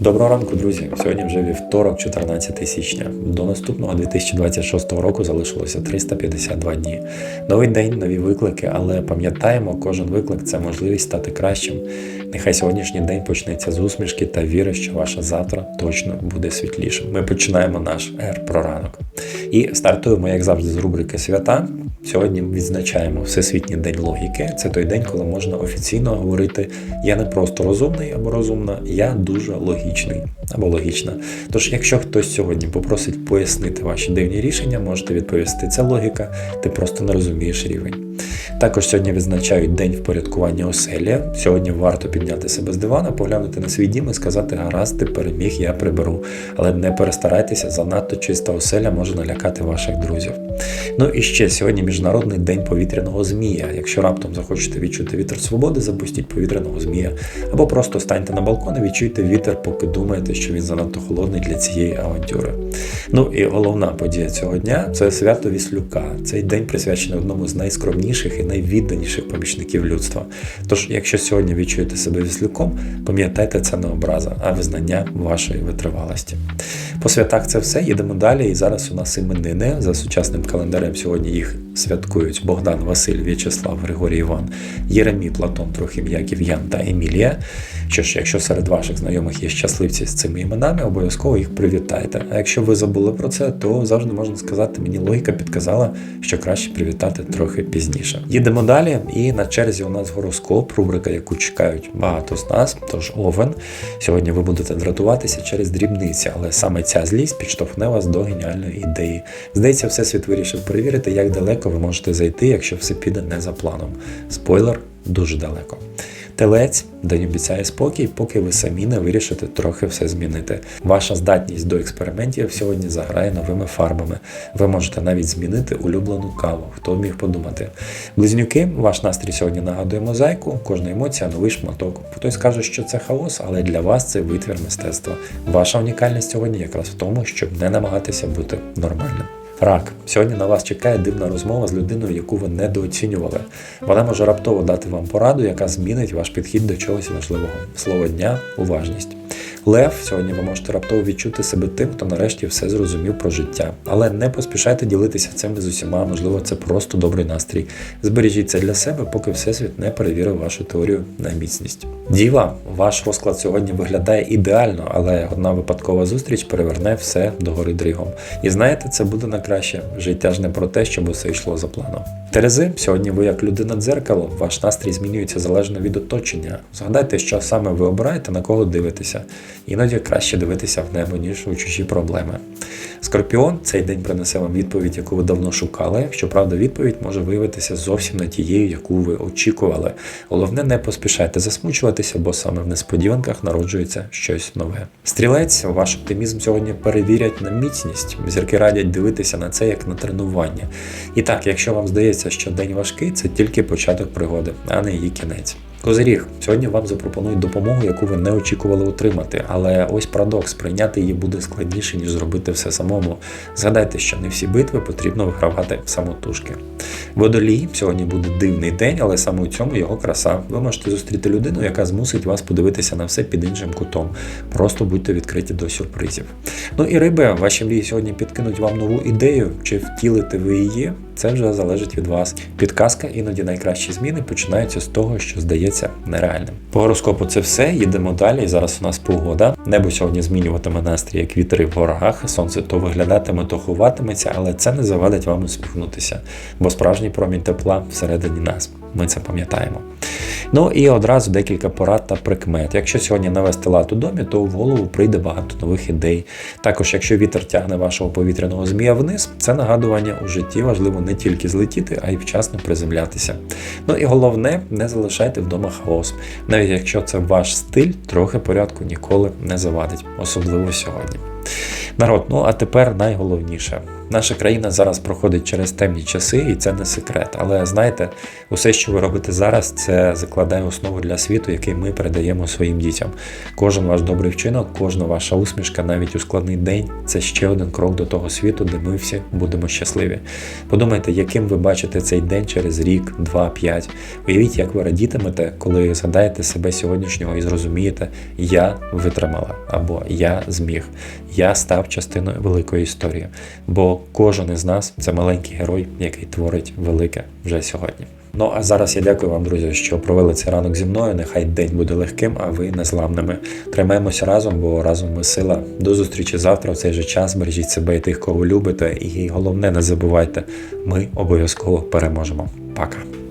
Доброго ранку, друзі! Сьогодні вже вівторок, 14 січня. До наступного 2026 року залишилося 352 дні. Новий день, нові виклики, але пам'ятаємо, кожен виклик це можливість стати кращим. Нехай сьогоднішній день почнеться з усмішки та віри, що ваша завтра точно буде світлішим. Ми починаємо наш ер про ранок. І стартуємо, як завжди, з рубрики Свята. Сьогодні відзначаємо Всесвітній день логіки. Це той день, коли можна офіційно говорити я не просто розумний або розумна, я дуже логічний або логічна. Тож, якщо хтось сьогодні попросить пояснити ваші дивні рішення, можете відповісти: це логіка, ти просто не розумієш рівень. Також сьогодні відзначають день впорядкування оселі. Сьогодні варто підняти себе з дивана, поглянути на свій дім і сказати гаразд, ти переміг, я приберу. Але не перестарайтеся, занадто чиста оселя може налякати ваших друзів. Ну і ще сьогодні міжнародний день повітряного змія. Якщо раптом захочете відчути вітер свободи, запустіть повітряного змія. Або просто станьте на балкон і відчуйте вітер, поки думаєте, що він занадто холодний для цієї авантюри. Ну і головна подія цього дня це свято Віслюка. Цей день присвячений одному з найскромніших і найвідданіших помічників людства. Тож, якщо сьогодні відчуєте себе віслюком, пам'ятайте це не образа, а визнання вашої витривалості. По святах це все. Їдемо далі. І зараз у нас іменини за сучасним календарем. Сьогодні їх святкують Богдан, Василь, В'ячеслав, Григорій Іван, Єремій, Платон, Трохим, Яків, Ян та Емілія. Що ж, якщо серед ваших знайомих є щасливці з цими іменами, обов'язково їх привітайте. А якщо ви забули про це, то завжди можна сказати, мені логіка підказала, що краще привітати трохи пізніше. Їдемо далі, і на черзі у нас гороскоп, рубрика, яку чекають багато з нас. Тож овен. Сьогодні ви будете дратуватися через дрібниці, але саме ця злість підштовхне вас до геніальної ідеї. Здається, всесвіт вирішив перевірити, як далеко ви можете зайти, якщо все піде не за планом. Спойлер дуже далеко. Телець день обіцяє спокій, поки ви самі не вирішите трохи все змінити. Ваша здатність до експериментів сьогодні заграє новими фарбами. Ви можете навіть змінити улюблену каву. Хто міг подумати? Близнюки, ваш настрій сьогодні нагадує мозаїку, кожна емоція новий шматок. Хтось каже, що це хаос, але для вас це витвір мистецтва. Ваша унікальність сьогодні якраз в тому, щоб не намагатися бути нормальним. Рак. Сьогодні на вас чекає дивна розмова з людиною, яку ви недооцінювали. Вона може раптово дати вам пораду, яка змінить ваш підхід до чогось важливого. Слово дня уважність. Лев, сьогодні ви можете раптово відчути себе тим, хто нарешті все зрозумів про життя. Але не поспішайте ділитися цим з усіма, можливо, це просто добрий настрій. Збережіть це для себе, поки всесвіт не перевірив вашу теорію на міцність. Діва, ваш розклад сьогодні виглядає ідеально, але одна випадкова зустріч переверне все догори дригом. І знаєте, це буде на краще. Життя ж не про те, щоб усе йшло за планом. Терези, сьогодні ви як людина дзеркало, ваш настрій змінюється залежно від оточення. Згадайте, що саме ви обираєте, на кого дивитеся. Іноді краще дивитися в небо, ніж у чужі проблеми. Скорпіон цей день принесе вам відповідь, яку ви давно шукали. Щоправда, відповідь може виявитися зовсім не тією, яку ви очікували. Головне, не поспішайте засмучуватися, бо саме в несподіванках народжується щось нове. Стрілець, ваш оптимізм сьогодні перевірять на міцність. Зірки радять дивитися на це як на тренування. І так, якщо вам здається, що день важкий, це тільки початок пригоди, а не її кінець. Козиріг, сьогодні вам запропонують допомогу, яку ви не очікували отримати, але ось парадокс, прийняти її буде складніше, ніж зробити все самому. Згадайте, що не всі битви потрібно вигравати самотужки. Водолій, сьогодні буде дивний день, але саме у цьому його краса. Ви можете зустріти людину, яка змусить вас подивитися на все під іншим кутом. Просто будьте відкриті до сюрпризів. Ну і риби, ваші мрії сьогодні підкинуть вам нову ідею, чи втілите ви її. Це вже залежить від вас. Підказка іноді найкращі зміни починаються з того, що здається нереальним. По гороскопу це все. Їдемо далі. Зараз у нас погода. Небо сьогодні змінюватиме настрій, як вітри в горах. Сонце то виглядатиме, то ховатиметься, але це не завадить вам усміхнутися, бо справжній промінь тепла всередині нас. Ми це пам'ятаємо. Ну і одразу декілька порад та прикмет. Якщо сьогодні навести лад у домі, то в голову прийде багато нових ідей. Також, якщо вітер тягне вашого повітряного змія вниз, це нагадування у житті важливо не тільки злетіти, а й вчасно приземлятися. Ну і головне, не залишайте вдома хаос. Навіть якщо це ваш стиль, трохи порядку ніколи не завадить, особливо сьогодні. Народ, ну а тепер найголовніше. Наша країна зараз проходить через темні часи, і це не секрет. Але знаєте, усе, що ви робите зараз, це закладає основу для світу, який ми передаємо своїм дітям. Кожен ваш добрий вчинок, кожна ваша усмішка, навіть у складний день, це ще один крок до того світу, де ми всі будемо щасливі. Подумайте, яким ви бачите цей день через рік, два, п'ять. Уявіть, як ви радітимете, коли згадаєте себе сьогоднішнього і зрозумієте, я витримала або я зміг, я став частиною великої історії. Бо кожен із нас це маленький герой, який творить велике вже сьогодні. Ну а зараз я дякую вам, друзі, що провели цей ранок зі мною. Нехай день буде легким, а ви незламними. Тримаємося разом, бо разом ми сила. До зустрічі завтра в цей же час. Бережіть себе і тих, кого любите. І головне, не забувайте, ми обов'язково переможемо. Пока.